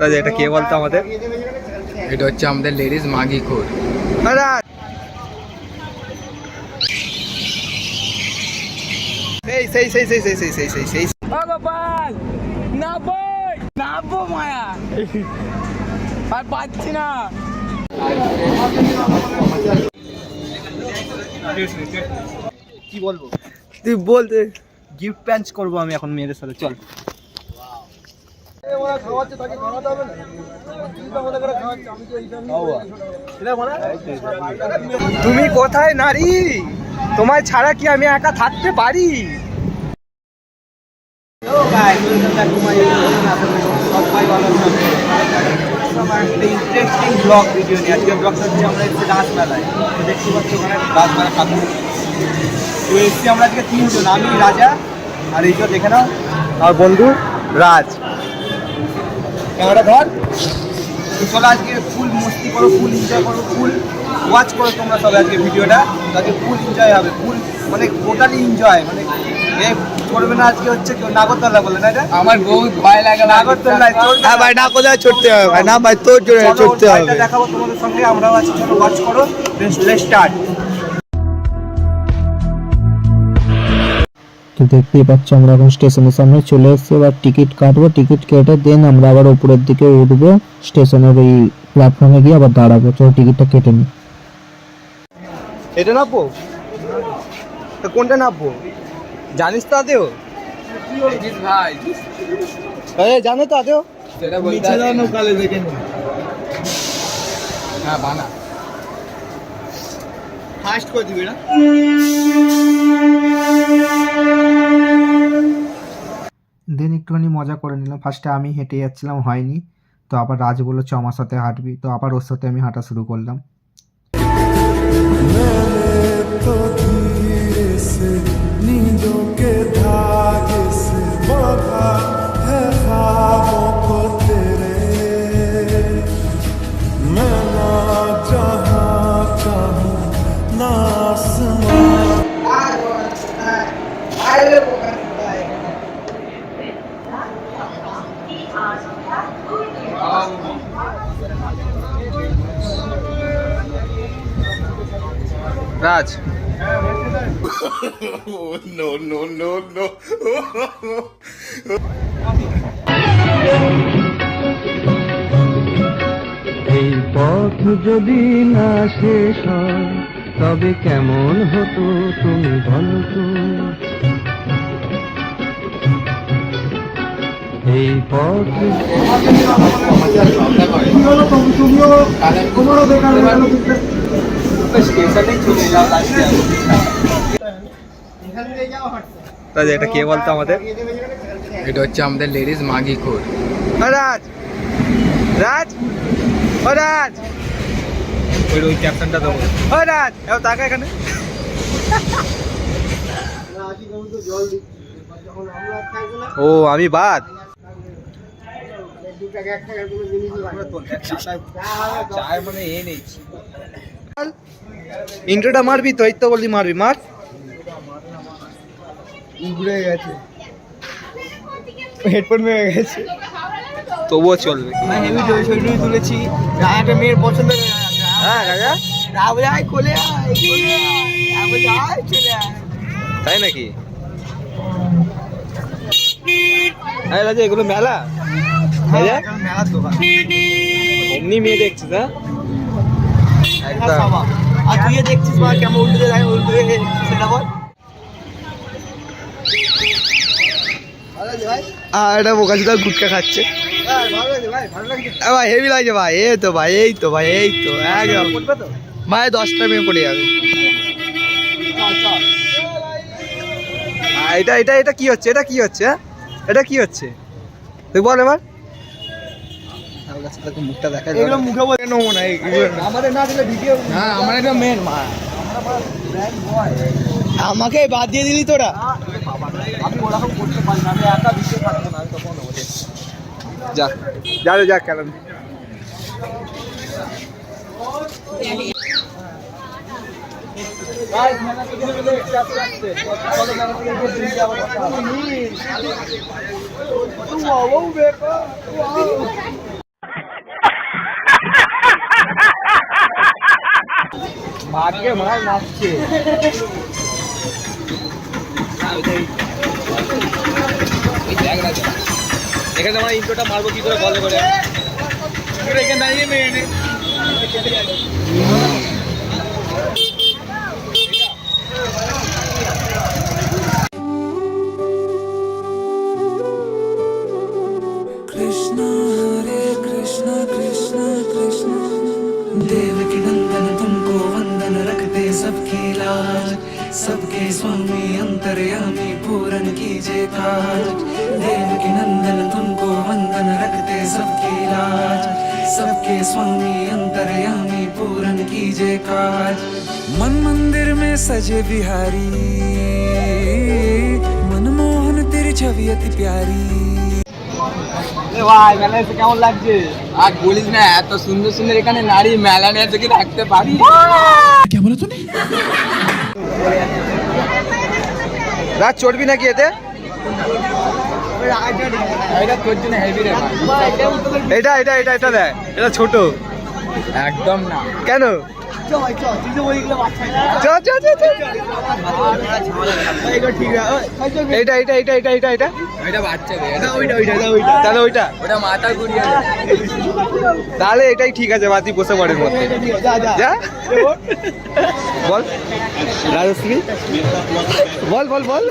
রাজা এটা কে বলতো আমাদের? এটা হচ্ছে আমাদের লেডিস মাগি খোর। সেই সেই সেই সেই সেই সেই সেই সেই সেই। ভগবান নাবো নাবো মায়া। আর পাচ্ছি না। কি বলব? তুই বলতে গিফট প্যাঞ্চ করব আমি এখন মেয়েদের সাথে চল। তুমি কোথায় নারী তোমায় ছাড়া কি আমি একা থাকতে পারি ইন্টারেস্টিং ব্লগ ভিডিও নিয়ে আজকে ব্লগটা হচ্ছে আমরা এসেছি ডান্স মেলায় তো দেখতে পাচ্ছি ওখানে ডান্স মেলা ঠাকুর তো এসেছি আমরা আজকে তিনজন আমি রাজা আর এই যে দেখে নাও আমার বন্ধু রাজ। ক্যামেরা ধর। তো চলো আজকে ফুল মস্তি করো ফুল এনজয় করো ফুল ওয়াচ করো তোমরা সবাই আজকে ভিডিওটা। তো আজকে ফুল এনজয় হবে ফুল মানে টোটালি এনজয় মানে এ করবে না আজকে হচ্ছে কেউ নাগরদোলা বলে না? এটা আমার বউ ভয় লাগে হ্যাঁ ভাই না কোথায় ছুটতে হবে ভাই না ভাই তোর জোরে চলো, ছুটতে হবে। দেখাবো তোমাদের সঙ্গে আমরাও আছি চলো ওয়াচ করো লেটস স্টার্ট তো দেখতেই পাচ্ছ আমরা এখন স্টেশনের সামনে চলে এসেছি। এবার টিকিট কাটবো টিকিট কেটে দেন আমরা আবার উপরের দিকে উঠবো। স্টেশনের ওই প্ল্যাটফর্মে গিয়ে আবার দাঁড়াবো। চলো টিকিটটা কেটে নিই। এটা নাপবো? তো কোনটা নাপবো? জানিস তো আদেও ভাই জানো তো আদেও সেটা বলতে হবে। কালে দেখে নি। হ্যাঁ বানা। ফার্স্ট করে দিবি না? একটুখানি মজা করে নিলাম। ফার্স্টে আমি হেঁটে যাচ্ছিলাম, হয়নি। তো আবার রাজ বলল, চ আমার সাথে হাঁটবি। তো আবার ওর সাথে আমি হাঁটা শুরু করলাম। तो রাজ। এই পথ যদি না শেষ হয় তবে কেমন হতো তুমি বলো তো? এই পথ স্টেশনে চলে যাও লাস্টে রাজা এটা কে বলতো আমাদের? এটা হচ্ছে আমাদের লেডিস মাগি খোর। রাজ! রাজ! ও রাজ! ওই ওই ক্যাপশনটা দেবো। ও রাজ! এবার তাকা এখানে? ও আমি বাদ। চায় মানে এ নেই। ইন্ট্রোটা মারবি তো এই তো বললি মারবি মার। ঘুরে গেছে। হেডফোন হয়ে গেছে। তবুও চলবে। হেভি ছবি তুলেছি। একটা মেয়ের পছন্দ হ্যাঁ রাজা? আয় কোলে আয় আয়। তাই নাকি? রাজা এগুলো মেলা। রাজা? মেলার দোকান। এমনি মেয়ে দেখছিস হ্যাঁ? আর তুই দেখছিস মা কেমন উল্টে যায় উল্টে সেটা বল। আর এটা গুটকা খাচ্ছে। ভাই হেভি লাগছে। ভাই এই তো ভাই এই তো ভাই এই তো একদম। ভাই দশটা মেয়ে পড়ে যাবে। আ, এটা এটা এটা কি হচ্ছে? এটা কি হচ্ছে হ্যাঁ? এটা কি হচ্ছে? তুই বল এবার। মুখটা দেখা এগুলো মুখে বলে নেব না আমাদের না দিলে ভিডিও হ্যাঁ আমার মেন মা। আমাকে বাদ দিয়ে দিলি তোরা। আমি ওরকম করতে পারি না আমি একা ভিডিও থাকব না আমি তখন যা যা যা কেন চলে এসেছি আস্তে আস্তে। চলো মেলা থেকে গিয়ে drink এ আবার কথা হবে। Wow, বেটা, wow. ভাগ্যে মাল নাচছে এখানে আমরা ইন্ট্রোটা মারবো কি করে? বলে করে এখানে দাঁড়িয়ে মেয়ে सबके स्वामी अंतर्यामी पूरन कीजिए काज मन मंदिर में सजे बिहारी मनमोहन तेरी छवि अति प्यारी এ ভাই মেলা এসে কেমন লাগছে আর বলিস না এত সুন্দর সুন্দর এখানে নারী মেলা নিয়ে কি রাখতে পারি রাত চড়বি নাকি এতে এটা এটা এটা এটা এটা দেখ। এটা ছোট। একদম না। কেন? এটা এটা তাহলে ওইটা। এটাই ঠিক আছে মাতি বসে পড়ে মধ্যে। যা বল। রাজশ্রী? বল বল বল।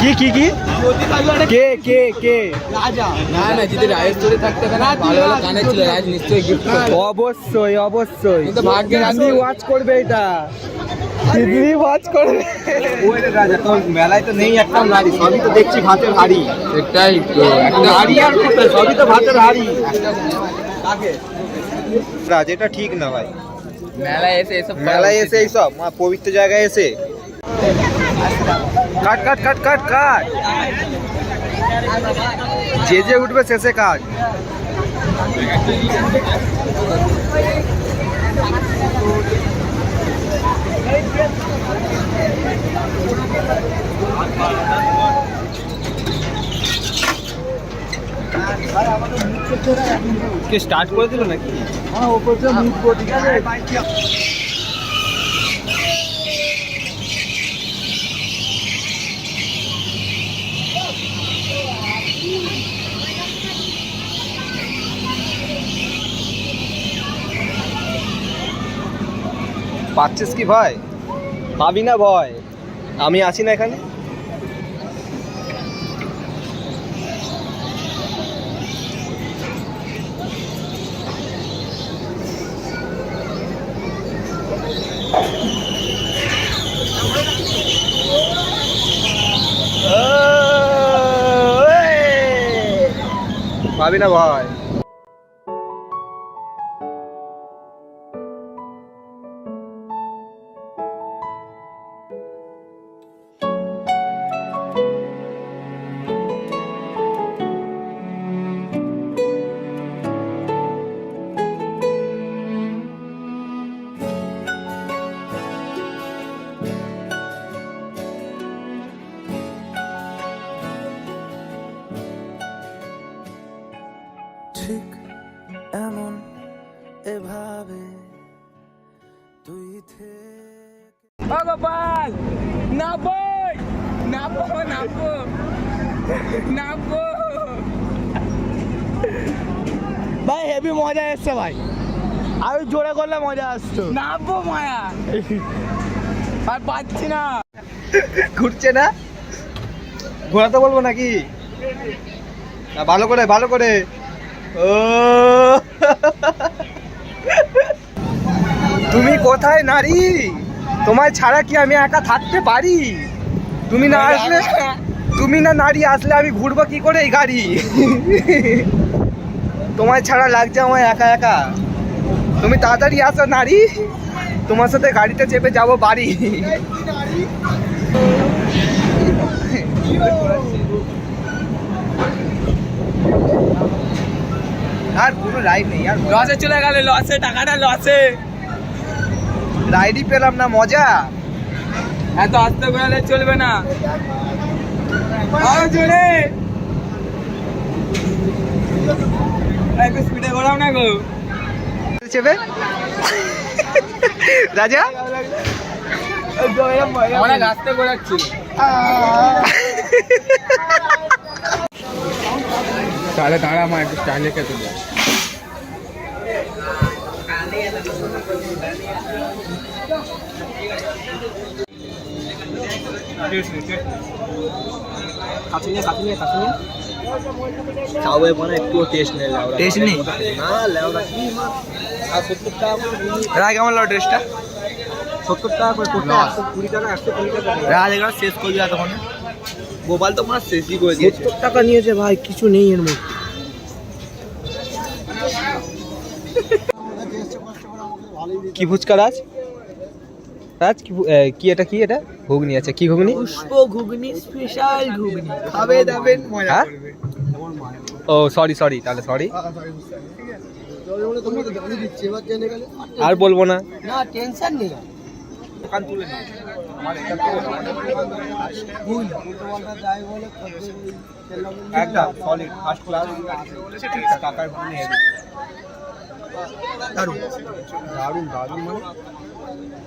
কি কি কি কে? কে কে না না যদি রায়ের স্টোরি থাকতে পারে ভালো ভালো গানে ছিল রাজ নিশ্চয়ই অবশ্যই অবশ্যই। দিদি ওয়াচ করবে এটা। দিদি ওয়াচ করবে। রাজা তোর মেলায় তো নেই একটা নারী সবই তো দেখছি ভাতের হাড়ি। এটাই তো একটা হাড়ি আর সবই তো ভাতের হাড়ি। রাজ এটা ঠিক না ভাই। মেলায় এসে এসব মেলায় এসে এইসব মা পবিত্র জায়গায় এসে। কাট কাট কাট কাট কাট। যে যে উঠবে শেষে কাট। কে স্টার্ট করে দিল নাকি? হ্যাঁ ওপর থেকে মুখ ঠিক আছে পাচ্ছিস কি ভয়? পাবি না ভয়। আমি আছি না এখানে। পাবি না ভয়। হেভি মজা এসছে ভাই। আরও জোরে করলে মজা আসতো। নাবো মায়া। আর পাচ্ছি না। ঘুরছে না? ঘোরাতে বলব নাকি? ভালো করে ভালো করে। ও। তুমি কোথায় নারী? তোমায় ছাড়া কি আমি একা থাকতে পারি? তুমি না। আসলে তুমি না নারী আসলে আমি ঘুরবো কি করে এই গাড়ি? তোমায় ছাড়া লাগছে আমায় একা একা। তুমি তাড়াতাড়ি আসো নারী। তোমার সাথে গাড়িতে চেপে যাব বাড়ি। আর কোনো লাইফ নেই আর লসে চলে গেলে লসে টাকাটা লসে রাইডই পেলাম না মজা। এত আস্তে ঘোরালে চলবে না। আরও জোরে। একটু স্পিডে ঘোরাও না গো। চেপে? রাজা? অনেক আস্তে ঘোরাচ্ছিল তাহলে দাঁড়া আমার একটু স্টাইলে খেতে দে চাউয়ে মানে একটু টেস্ট নেই টেস্ট নেই? না লেওড়া কি আর সত্তর টাকা রায় কেমন লাগল টেস্টটা সত্তর টাকা করে করতে একশো কুড়ি টাকা একশো কুড়ি টাকা রাজ এগুলো শেষ করে দিলা তখন গোপাল তো মানে শেষই করে দিয়েছে। টাকা নিয়েছে ভাই কিছু নেই এর মধ্যে। কি ফুচকা রাজ রাজ কি কি এটা কি এটা? ঘুগনি আছে কি ঘুগনি? পুষ্প ঘুগনি স্পেশাল ঘুগনি। খাবে দাবেন মজা ও সরি সরি তাহলে সরি আর বলব না। না টেনশন নেই। দোকান তুলে একদম সলিড ফার্স্ট ক্লাস টাকার দারুণ। দারুণ দারুণ মানে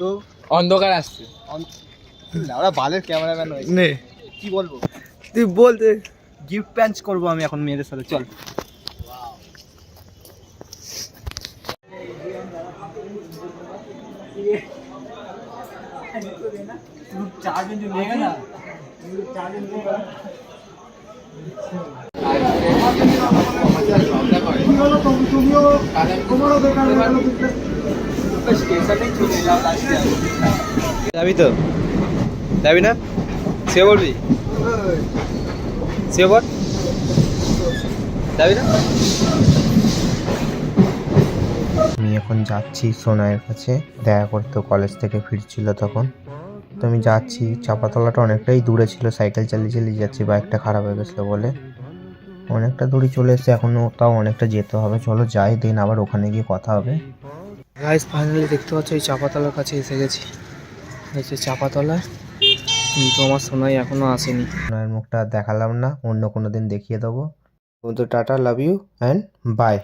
তো অন্ধকার আসছে। ওরা বালের ক্যামেরাম্যান হয়েছে নে। কি বলব? তুই বলতে গিফট প্যাঞ্চ করব আমি এখন মেয়েদের সাথে চল। যাবি তো? যাবি না? সে বলবি সে বল যাবি না? আমি এখন যাচ্ছি সোনাইয়ের কাছে। দেখা করতে কলেজ থেকে ফিরছিল তখন। তো আমি যাচ্ছি। চাপাতলাটা অনেকটাই দূরে ছিল। সাইকেল চালিয়ে চালিয়ে যাচ্ছি। বাইকটা খারাপ হয়ে গেছিল বলে। অনেকটা দূরে চলে এসেছে এখনও তাও অনেকটা যেতে হবে। চলো যাই দিন আবার ওখানে গিয়ে কথা হবে। গাইস ফাইনালি দেখতে পাচ্ছ এই চাপাতলার কাছে এসে গেছি। হচ্ছে চাপাতলা কিন্তু আমার সোনাই এখনও আসেনি। সোনার মুখটা দেখালাম না অন্য কোনো দিন দেখিয়ে দেবো। তো tata love you and bye